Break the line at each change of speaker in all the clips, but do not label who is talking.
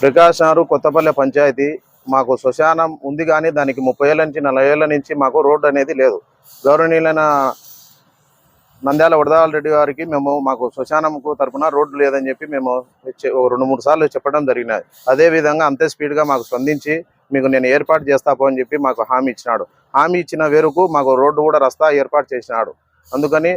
Prakash నారు కొత్తపల్లె పంచాయతీ మాకు శ్మశానం ఉంది కానీ దానికి ముప్పై ఏళ్ళ నుంచి నలభై ఏళ్ళ నుంచి మాకు రోడ్డు అనేది లేదు. గౌరవనీయులైన నంద్యాల వరదాల రెడ్డి గారికి మేము మాకు శ్మశానంకు తరపున రోడ్డు లేదని చెప్పి మేము రెండు మూడు సార్లు చెప్పడం జరిగినది. అదే విధంగా అంతే స్పీడ్గా మాకు స్పందించి మీకు నేను ఏర్పాటు చేస్తాపో అని చెప్పి మాకు హామీ ఇచ్చినాడు. హామీ ఇచ్చిన వేరుకు మాకు రోడ్డు కూడా రస్తా ఏర్పాటు చేసినాడు. అందుకని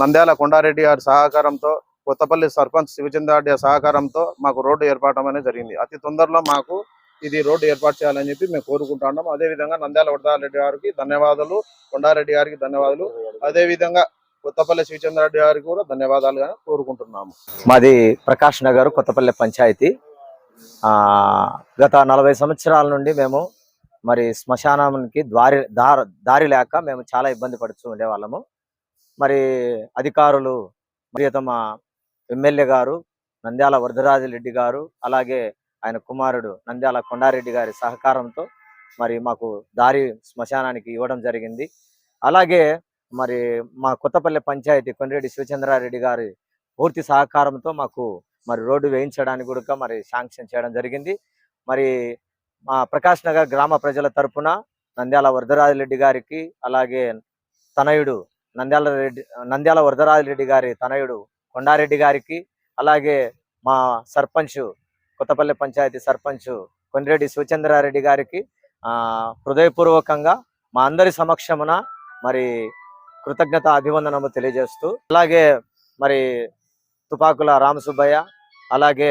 నంద్యాల కొండారెడ్డి గారి సహకారంతో కొత్తపల్లి సర్పంచ్ శివచంద్రారెడ్డి సహకారంతో మాకు రోడ్డు ఏర్పాటం అనేది జరిగింది. అతి తొందరలో మాకు ఇది రోడ్డు ఏర్పాటు చేయాలని చెప్పి మేము కోరుకుంటున్నాం అదే విధంగా నంద్యాల వరదారెడ్డి గారికి ధన్యవాదాలు కొండారెడ్డి గారికి ధన్యవాదాలు. అదేవిధంగా కొత్తపల్లి శివచంద్రారెడ్డి గారికి కూడా ధన్యవాదాలుగా కోరుకుంటున్నాము.
మాది ప్రకాష్ నగర్ కొత్తపల్లి పంచాయతీ. గత నలభై సంవత్సరాల నుండి మేము మరి శ్మశానానికి దారి దారి దారి లేక మేము చాలా ఇబ్బంది పడుతూ ఉండేవాళ్ళము. మరి అధికారులు ప్రియతమ ఎమ్మెల్యే గారు నంద్యాల వరదరాజరెడ్డి గారు అలాగే ఆయన కుమారుడు నంద్యాల కొండారెడ్డి గారి సహకారంతో మరి మాకు దారి శ్మశానానికి ఇవ్వడం జరిగింది. అలాగే మరి మా కొత్తపల్లి పంచాయతీ కొండ్రెడ్డి శివచంద్రారెడ్డి గారి పూర్తి సహకారంతో మాకు మరి రోడ్డు వేయించడానికి కూడా మరి శాంక్షన్ చేయడం జరిగింది. మరి మా ప్రకాష్ నగర్ గ్రామ ప్రజల తరఫున నంద్యాల వరదరాజరెడ్డి గారికి అలాగే తనయుడు నంద్యాల రెడ్డి నంద్యాల వరదరాజరెడ్డి గారి తనయుడు కొండారెడ్డి గారికి అలాగే మా సర్పంచ్ కొత్తపల్లి పంచాయతీ సర్పంచ్ కొండ్రెడ్డి శివచంద్రారెడ్డి గారికి హృదయపూర్వకంగా మా అందరి సమక్షమున మరి కృతజ్ఞత అభివందనము తెలియజేస్తూ అలాగే మరి తుపాకుల రామసుబ్బయ్య అలాగే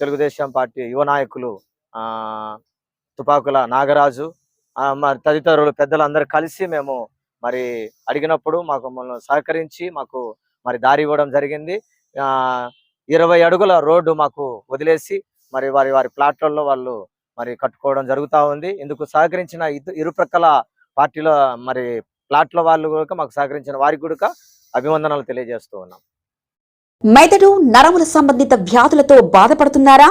తెలుగుదేశం పార్టీ యువ నాయకులు తుపాకుల నాగరాజు మరి తదితరులు పెద్దలందరూ కలిసి మేము మరి అడిగినప్పుడు మాకు మమ్మల్ని సహకరించి మాకు మరి దారి ఇవ్వడం జరిగింది. ఇరవై అడుగుల రోడ్డు మాకు వదిలేసి మరి వారి వారి ప్లాట్లలో వాళ్ళు మరి కట్టుకోవడం జరుగుతూ ఉంది. ఇందుకు సహకరించిన ఇరు ఇరుప్రక్కల పార్టీల మరి ప్లాట్ల వాళ్ళు కూడా మాకు సహకరించిన వారికి కూడా అభివందనలు తెలియజేస్తూ ఉన్నాం.
మెదడు నరముల సంబంధిత వ్యాధులతో బాధపడుతున్నారా?